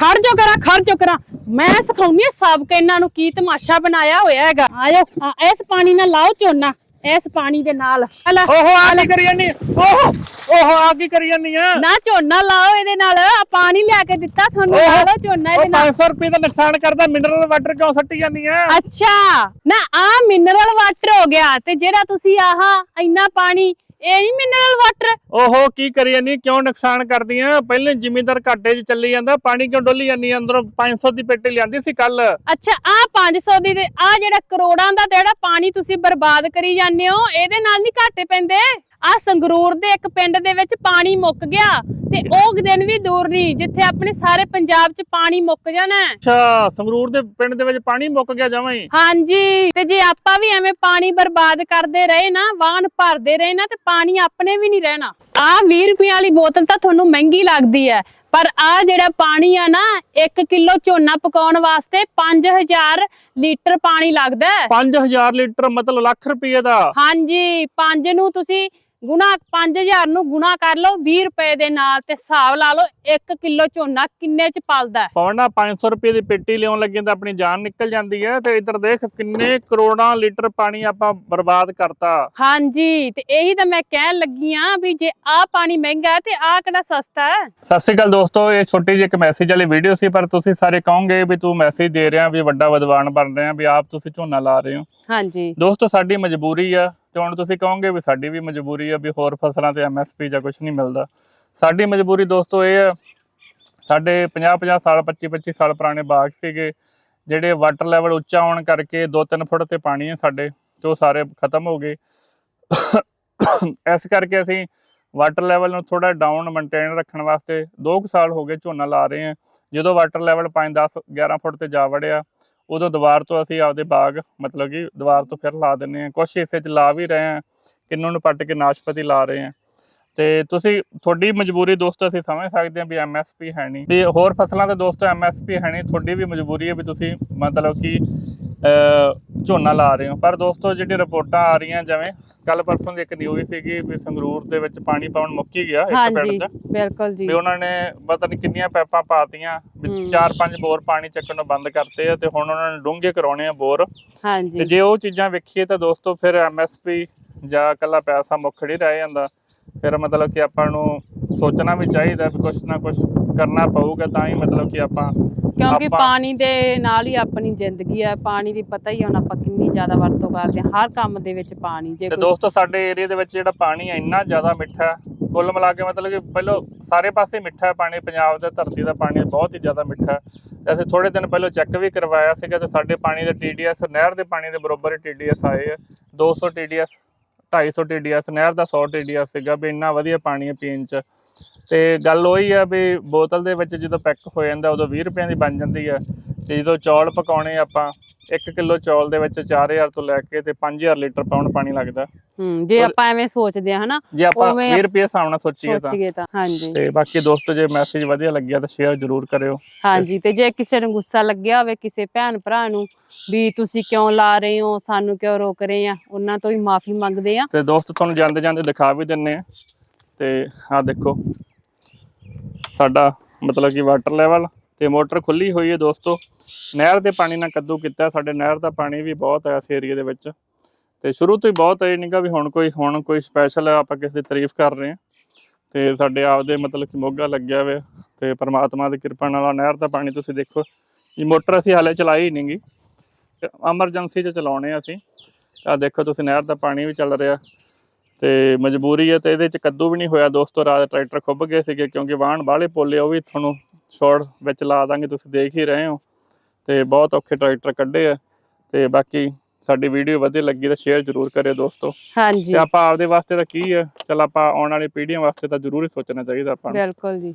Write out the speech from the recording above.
ਖੜ ਜੋ ਕਰਾਂ ਖੜ ਜੋ ਕਰਾਂ। ਮੈਂ ਸਿਖਾਉਣੀ ਆ ਸਬਕ ਇਹਨਾਂ ਨੂੰ ਕੀ ਤਮਾਸ਼ਾ ਬਣਾਇਆ ਹੋਇਆ ਹੈਗਾ। ਆਜੋ ਆ, ਇਸ ਪਾਣੀ ਨਾਲ ਲਾਓ ਝੋਨਾ ਇਸ ਪਾਣੀ ਦੇ ਨਾਲ। ਓਹੋ ਆ ਕੀ ਕਰੀ ਜਾਨੀ ਓਹੋ ਓਹੋ ਆ ਕੀ ਕਰੀ ਜਾਨੀ ਆ? ਨਾ ਝੋਨਾ ਲਾਓ ਇਹਦੇ ਨਾਲ ਆ ਪਾਣੀ ਲਿਆ ਕੇ ਦਿੱਤਾ ਤੁਹਾਨੂੰ ਲਾ ਲਓ ਝੋਨਾ ਇਹਦੇ ਨਾਲ। 500 ਰੁਪਏ ਦਾ ਨੁਕਸਾਨ ਕਰਦਾ ਮਿਨਰਲ ਵਾਟਰ ਕਿਉਂ ਸੱਟੀ ਜਾਨੀ ਆ? ਅੱਛਾ ਨਾ ਆ ਮਿਨਰਲ ਵਾਟਰ ਹੋ ਗਿਆ ਤੇ ਜਿਹੜਾ ਤੁਸੀਂ ਆਹ ਇੰਨਾ ਪਾਣੀ ਇਹ ਨਹੀਂ ਮਿਨਰਲ ਵਾਟਰ ਓਹੋ ਕੀ ਕਰੀ ਜਾਨੀ ਕਿਉਂ ਨੁਕਸਾਨ ਕਰਦੀਆਂ? ਪਹਿਲੇ ਜ਼ਿਮੀਂਦਾਰ ਘਾਟੇ 'ਚ ਚੱਲੀ ਜਾਂਦਾ ਪਾਣੀ ਕਿਉਂ ਡੋਲੀ ਜਾਨੀ ਆ? ਅੰਦਰੋਂ 500 ਦੀ ਪੇਟੀ ਲਿਆਂਦੀ ਸੀ ਕੱਲ। ਅੱਛਾ ਆ 500 ਦੀ ਤੇ ਆ ਜਿਹੜਾ ਕਰੋੜਾਂ ਦਾ ਜਿਹੜਾ ਪਾਣੀ ਤੁਸੀਂ ਬਰਬਾਦ ਕਰੀ ਜਾਂਦੇ ਹੋ ਇਹਦੇ ਨਾਲ ਨਹੀਂ ਘਾਟੇ ਪੈਂਦੇ? ਆ ਸੰਗਰੂਰ ਦੇ ਇੱਕ ਪਿੰਡ ਦੇ ਵਿੱਚ ਪਾਣੀ ਮੁੱਕ ਗਿਆ ਤੇ ਉਹ ਦਿਨ ਵੀ ਦੂਰ ਨਹੀਂ ਜਿੱਥੇ ਆਪਣੇ ਸਾਰੇ ਪੰਜਾਬ 'ਚ ਪਾਣੀ ਮੁੱਕ ਜਾਣਾ। ਅੱਛਾ ਸੰਗਰੂਰ ਦੇ ਪਿੰਡ ਦੇ ਵਿੱਚ ਪਾਣੀ ਮੁੱਕ ਗਿਆ ਜਮਾਂ ਹੀ? ਹਾਂਜੀ ਤੇ ਜੇ ਆਪਾਂ ਵੀ ਐਵੇਂ ਪਾਣੀ ਬਰਬਾਦ ਕਰਦੇ ਰਹੇ ਨਾ ਵਾਹਨ ਭਰਦੇ ਰਹੇ ਨਾ ਤੇ ਪਾਣੀ ਆਪਣੇ ਵੀ ਨਹੀਂ ਰਹਿਣਾ। ਆ 20 ਰੁਪਏ ਵਾਲੀ ਬੋਤਲ ਤਾਂ ਤੁਹਾਨੂੰ ਮਹਿੰਗੀ ਲੱਗਦੀ ਹੈ ਪਰ ਆ ਜਿਹੜਾ ਪਾਣੀ ਆ ਨਾ 1 ਕਿਲੋ ਝੋਨਾ ਪਕਾਉਣ ਵਾਸਤੇ 5000 ਲੀਟਰ ਪਾਣੀ ਲੱਗਦਾ ਹੈ। 5000 ਲੀਟਰ ਮਤਲਬ ਲੱਖ ਰੁਪਏ ਦਾ? ਹਾਂਜੀ 5 ਨੂੰ ਤੁਸੀਂ ਗੁਣਾ 5000 ਨੂੰ ਗੁਣਾ ਕਰ ਲਓ 20 ਰੁਪਏ ਦੇ ਨਾਲ ਤੇ ਹਿਸਾਬ ਲਾ ਲਓ 1 ਕਿਲੋ ਝੋਨਾ ਕਿੰਨੇ ਚ ਪਲਦਾ? ਪੌਣਾ 500 ਰੁਪਏ ਦੀ ਪੇਟੀ ਲਿਆਉਣ ਲੱਗੇ ਤਾਂ ਆਪਣੀ ਜਾਨ ਨਿਕਲ ਜਾਂਦੀ ਹੈ ਤੇ ਇੱਧਰ ਦੇਖ ਕਿੰਨੇ ਕਰੋੜਾਂ ਲੀਟਰ ਪਾਣੀ ਆਪਾਂ ਬਰਬਾਦ ਕਰਤਾ। ਹਾਂਜੀ ਤੇ ਇਹੀ ਤਾਂ ਮੈਂ ਕਹਿਣ ਲੱਗੀ ਆ ਵੀ ਜੇ ਆ ਪਾਣੀ ਮਹਿੰਗਾ ਹੈ ਤੇ ਆ ਕਿਹੜਾ ਸਸਤਾ ਹੈ? ਸਤਿ ਸ਼੍ਰੀ ਅਕਾਲ ਦੋਸਤੋ ਇਹ ਛੋਟੀ ਜਿਹੀ ਇੱਕ ਮੈਸੇਜ ਵਾਲੀ ਵੀਡੀਓ ਸੀ ਪਰ ਤੁਸੀਂ ਸਾਰੇ ਕਹੋਗੇ ਵੀ ਤੂੰ ਮੈਸੇਜ ਦੇ ਰਿਹਾ ਵੀ ਵੱਡਾ ਵਿਦਵਾਨ ਬਣ ਰਿਹਾ ਵੀ ਆਪ ਤੁਸੀਂ ਝੋਨਾ ਲਾ ਰਹੇ ਹੋ। ਹਾਂਜੀ। ਦੋਸਤੋ ਸਾਡੀ ਮਜਬੂਰੀ ਆ ਤੇ ਹੁਣ ਤੁਸੀਂ ਕਹੋਗੇ ਵੀ ਸਾਡੀ ਵੀ ਮਜਬੂਰੀ ਆ ਵੀ ਹੋਰ ਫਸਲਾਂ ਤੇ ਐਮਐਸਪੀ ਜਾਂ ਕੁਝ ਨਹੀਂ ਮਿਲਦਾ। ਸਾਡੀ ਮਜਬੂਰੀ ਦੋਸਤੋ ਇਹ ਆ, ਸਾਡੇ 50 50 ਸਾਲ 25 25 ਸਾਲ ਪੁਰਾਣੇ ਬਾਗ ਸੀਗੇ, ਜਿਹੜੇ ਵਾਟਰ ਲੈਵਲ ਉੱਚਾ ਹੋਣ ਕਰਕੇ 2-3 ਫੁੱਟ ਤੇ ਪਾਣੀ ਹੈ ਸਾਡੇ, ਤੇ ਉਹ ਸਾਰੇ ਖਤਮ ਹੋ ਗਏ। ਇਸ ਕਰਕੇ ਅਸੀਂ ਵਾਟਰ ਲੈਵਲ ਨੂੰ ਥੋੜਾ ਡਾਊਨ ਮੇਨਟੇਨ ਰੱਖਣ ਵਾਸਤੇ 2 ਸਾਲ ਹੋ ਗਏ ਝੋਨਾ ਲਾ ਰਹੇ ਹਾਂ ਜਦੋਂ ਵਾਟਰ ਲੈਵਲ 5 10 11 ਫੁੱਟ ਤੇ ਜਾ ਵੜਿਆ ਉਦੋਂ ਦੁਬਾਰ ਤੋਂ ਅਸੀਂ ਆਪਦੇ ਬਾਗ, ਮਤਲਬ ਕਿ ਦੁਬਾਰ ਤੋਂ ਫਿਰ ਲਾ ਦਿੰਨੇ ਆ ਕੁਛ ਹਿੱਸੇ 'ਚ ਲਾ ਵੀ ਰਹੇ ਆ ਕਿੰਨੂ ਨੂੰ ਪੱਟ ਕੇ ਨਾਸ਼ਪਤੀ ਲਾ ਰਹੇ ਆ ਤੇ ਤੁਸੀਂ, ਤੁਹਾਡੀ ਮਜਬੂਰੀ ਦੋਸਤੋ ਅਸੀਂ ਸਮਝ ਸਕਦੇ ਹਾਂ ਵੀ ਐਮਐਸਪੀ ਹੈ ਨਹੀਂ। ਵੀ ਹੋਰ ਫਸਲਾਂ ਦੇ ਦੋਸਤੋ ਐਮਐਸਪੀ ਹੈ ਨਹੀਂ, ਤੁਹਾਡੀ ਵੀ ਮਜਬੂਰੀ ਹੈ ਵੀ ਤੁਸੀਂ ਮਤਲਬ ਕਿ ਝੋਨਾ ਲਾ ਰਹੇ ਹੋ। ਪਰ ਦੋਸਤੋ ਜਿਹੜੀ ਰਿਪੋਰਟਾਂ ਆ ਰਹੀਆਂ, ਜਿਵੇਂ ਕੱਲ ਪਰਸੋਂ ਦੀ ਇੱਕ ਨਿਊਜ਼ ਸੀਗੀ ਵੀ ਸੰਗਰੂਰ ਦੇ ਵਿੱਚ ਪਾਣੀ ਪਾਉਣ ਮੁੱਕ ਹੀ ਗਿਆ ਇੱਕ ਹਾਂਜੀ ਪਿੰਡ 'ਚ ਬਿਲਕੁਲ ਜੀ। ਵੀ ਉਹਨਾਂ ਨੇ ਪਤਾ ਨਹੀਂ ਕਿੰਨੀਆਂ ਪੈਪਾਂ ਪਾਤੀਆਂ ਵੀ ਹੂੰ। ਚਾਰ ਪੰਜ ਬੋਰ ਪਾਣੀ ਚੱਕਣੋਂ ਬੰਦ ਕਰਤੇ ਆ ਤੇ ਹੁਣ ਉਹਨਾਂ ਨੇ ਡੂੰਘੇ ਕਰਾਉਣੇ ਆ ਬੋਰ। ਤੇ ਹਾਂਜੀ ਜੇ ਉਹ ਚੀਜ਼ਾਂ ਵੇਖੀਏ ਤਾਂ ਦੋਸਤੋ ਫਿਰ ਐਮਐਸਪੀ ਜਾਂ ਕੱਲਾ ਪੈਸਾ ਮੁੱਖ ਨਹੀਂ ਰਹਿ ਜਾਂਦਾ। ਫਿਰ ਮਤਲਬ ਕਿ ਆਪਾਂ ਨੂੰ ਸੋਚਣਾ ਵੀ ਚਾਹੀਦਾ ਵੀ ਕੁਛ ਨਾ ਕੁਛ ਕਰਨਾ ਪਊਗਾ ਤਾਂ ਹੀ ਮਤਲਬ ਕਿ ਆਪਾਂ ਕਿਉਂਕਿ ਆਪਾਂ- ਪਾਣੀ ਦੇ ਨਾਲ ਹੀ ਆਪਣੀ ਜ਼ਿੰਦਗੀ ਹੈ ਪਾਣੀ ਦੀ ਪਤਾ ਹੀ ਹੁਣ ਆਪਾਂ ਕਿੰਨੀ ਜ਼ਿਆਦਾ ਵਰਤੋਂ ਕਰਦੇ ਹਾਂ ਹਰ ਕੰਮ ਦੇ ਵਿੱਚ ਪਾਣੀ ਜੇ ਤੇ ਕੋਈ ਦੋਸਤੋ ਸਾਡੇ ਏਰੀਆ ਦੇ ਵਿੱਚ ਜਿਹੜਾ ਪਾਣੀ ਹੈ ਇੰਨਾ ਜ਼ਿਆਦਾ ਮਿੱਠਾ ਹੈ। ਕੁੱਲ ਮਿਲਾ ਕੇ ਮਤਲਬ ਕਿ ਪਹਿਲਾਂ ਸਾਰੇ ਪਾਸੇ ਮਿੱਠਾ ਹੈ ਪਾਣੀ ਪੰਜਾਬ ਦੇ ਧਰਤੀ ਦਾ ਪਾਣੀ ਬਹੁਤ ਹੀ ਜ਼ਿਆਦਾ ਮਿੱਠਾ ਹੈ। ਤੇ ਅਸੀਂ ਥੋੜੇ ਦਿਨ ਪਹਿਲਾਂ ਚੈੱਕ ਵੀ ਕਰਵਾਇਆ ਸੀਗਾ ਤੇ ਸਾਡੇ ਪਾਣੀ ਦੇ ਟੀਡੀਐਸ ਨਹਿਰ ਦੇ ਪਾਣੀ ਦੇ ਬਰੋਬਰ ਹੀ ਟੀਡੀਐਸ ਆਏ ਆ। 200 ਟੀਡੀਐਸ 250 ਟੀਡੀਐਸ ਨਹਿਰ ਦਾ 100 ਟੀਡੀਐਸ ਸੀਗਾ ਵੀ ਇੰਨਾ ਵਧੀਆ ਪਾਣੀ ਹੈ ਪੀਣ ਚ। ਤੇ ਗੱਲ ਉਹੀ ਆ ਵੀ ਬੋਤਲ ਦੇ ਵਿੱਚ ਜਦੋਂ ਪੈਕ ਹੋ ਜਾਂਦਾ ਉਦੋਂ 20 ਰੁਪਏ ਦੀ ਬਣ ਜਾਂਦੀ ਹੈ ਤੇ ਜਦੋਂ ਚੌਲ ਪਕਾਉਣੇ ਆਪਾਂ 1 ਕਿਲੋ ਚੌਲ ਦੇ ਵਿੱਚ 4000 ਤੋਂ ਲੈ ਕੇ ਤੇ 5000 ਲੀਟਰ ਪਾਉਣ ਪਾਣੀ ਲੱਗਦਾ। ਹੂੰ ਜੇ ਆਪਾਂ ਐਵੇਂ ਸੋਚਦੇ ਹਾਂ ਹਨਾ ਜੇ ਆਪਾਂ ਉਵੇਂ 20 ਰੁਪਏ ਨਾਲ ਸੋਚੀਏ ਤਾਂ। ਸੋਚੀਏ ਤਾਂ ਹਾਂਜੀ। ਤੇ ਬਾਕੀ ਦੋਸਤੋ ਜੇ ਮੈਸੇਜ ਵਧੀਆ ਲੱਗਿਆ ਤਾਂ ਸ਼ੇਅਰ ਜ਼ਰੂਰ ਕਰਿਓ। ਹਾਂਜੀ ਤੇ ਜੇ ਕਿਸੇ ਨੂੰ ਗੁੱਸਾ ਲੱਗਿਆ ਹੋਵੇ ਕਿਸੇ ਭੈਣ ਭਰਾ ਨੂੰ ਵੀ ਤੁਸੀਂ ਕਿਉਂ ਲਾ ਰਹੇ ਹੋ ਸਾਨੂੰ ਕਿਉਂ ਰੋਕ ਰਹੇ ਆ ਉਹਨਾਂ ਤੋਂ ਵੀ ਮਾਫੀ ਮੰਗਦੇ ਆ। ਤੇ ਦੋਸਤੋ ਤੁਹਾਨੂੰ ਜਾਂਦੇ ਜਾਂਦੇ ਦਿਖਾ ਵੀ ਦਿੰਨੇ ਆ। ਤੇ ਆਹ ਦੇਖੋ। ਸਾਡਾ ਮਤਲਬ ਕਿ ਵਾਟਰ ਲੈਵਲ ਤੇ ਮੋਟਰ ਖੁੱਲੀ ਹੋਈ ਹੈ ਦੋਸਤੋ। ਨਹਿਰ ਦੇ ਪਾਣੀ ਨਾਲ ਕੱਦੂ ਕੀਤਾ, ਸਾਡੇ ਨਹਿਰ ਦਾ ਪਾਣੀ ਵੀ ਬਹੁਤ ਹੈ ਇਸ ਏਰੀਆ ਦੇ ਵਿੱਚ। ਤੇ ਸ਼ੁਰੂ ਤੋਂ ਹੀ ਬਹੁਤ ਹੈ ਨਹੀਂਗਾ ਵੀ ਹੁਣ ਕੋਈ ਹੁਣ ਕੋਈ ਸਪੈਸ਼ਲ ਆਪਾਂ ਕਿਸੇ ਦੀ ਤਾਰੀਫ ਕਰ ਰਹੇ ਹਾਂ। ਤੇ ਸਾਡੇ ਆਪਦੇ ਮਤਲਬ ਕਿ ਮੋਗਾ ਲੱਗਿਆ ਹੋਇਆ ਤੇ ਪਰਮਾਤਮਾ ਦੀ ਕਿਰਪਾ ਨਾਲ ਆਹ ਨਹਿਰ ਦਾ ਪਾਣੀ ਤੁਸੀਂ ਦੇਖੋ, ਇਹ ਮੋਟਰ ਅਸੀਂ ਹਾਲੇ ਚਲਾਈ ਹੀ ਨਹੀਂਗੀ ਐਮਰਜੈਂਸੀ 'ਚ ਚਲਾਉਣੇ ਆ ਅਸੀਂ। ਆ ਦੇਖੋ ਤੁਸੀਂ ਨਹਿਰ ਦਾ ਪਾਣੀ ਵੀ ਚੱਲ ਰਿਹਾ। ਤੇ ਮਜਬੂਰੀ ਹੈ ਤੇ ਇਹਦੇ 'ਚ ਕੱਦੂ ਵੀ ਨਹੀਂ ਹੋਇਆ। ਦੋਸਤੋ ਰਾਤ ਟਰੈਕਟਰ ਖੁੱਭ ਗਏ ਸੀਗੇ ਕਿਉਂਕਿ ਵਾਹਣ ਬਾਹਲੇ ਪੋਲੇ ਉਹ ਵੀ ਤੁਹਾਨੂੰ ਸ਼ਾਰਟ ਵਿੱਚ ਲਾ ਦਾਂਗੇ ਤੁਸੀਂ ਦੇਖ ਹੀ ਰਹੇ ਹੋ। ਤੇ ਬਹੁਤ ਔਖੇ ਟਰੈਕਟਰ ਕੱਢੇ ਆ। ਤੇ ਬਾਕੀ ਸਾਡੀ ਵੀਡੀਓ ਵਧੀਆ ਲੱਗੀ ਤਾਂ ਸ਼ੇਅਰ ਜ਼ਰੂਰ ਕਰਿਓ ਦੋਸਤੋ। ਹਾਂਜੀ। ਤੇ ਆਪਾਂ ਆਪਦੇ ਵਾਸਤੇ ਤਾਂ ਕੀ ਹੈ ਚਲ ਆਪਾਂ ਆਉਣ ਵਾਲੀ ਪੀੜ੍ਹੀਆਂ ਵਾਸਤੇ ਤਾਂ ਜ਼ਰੂਰ ਹੀ ਸੋਚਣਾ ਚਾਹੀਦਾ ਆਪਾਂ ਨੂੰ। ਬਿਲਕੁਲ ਜੀ।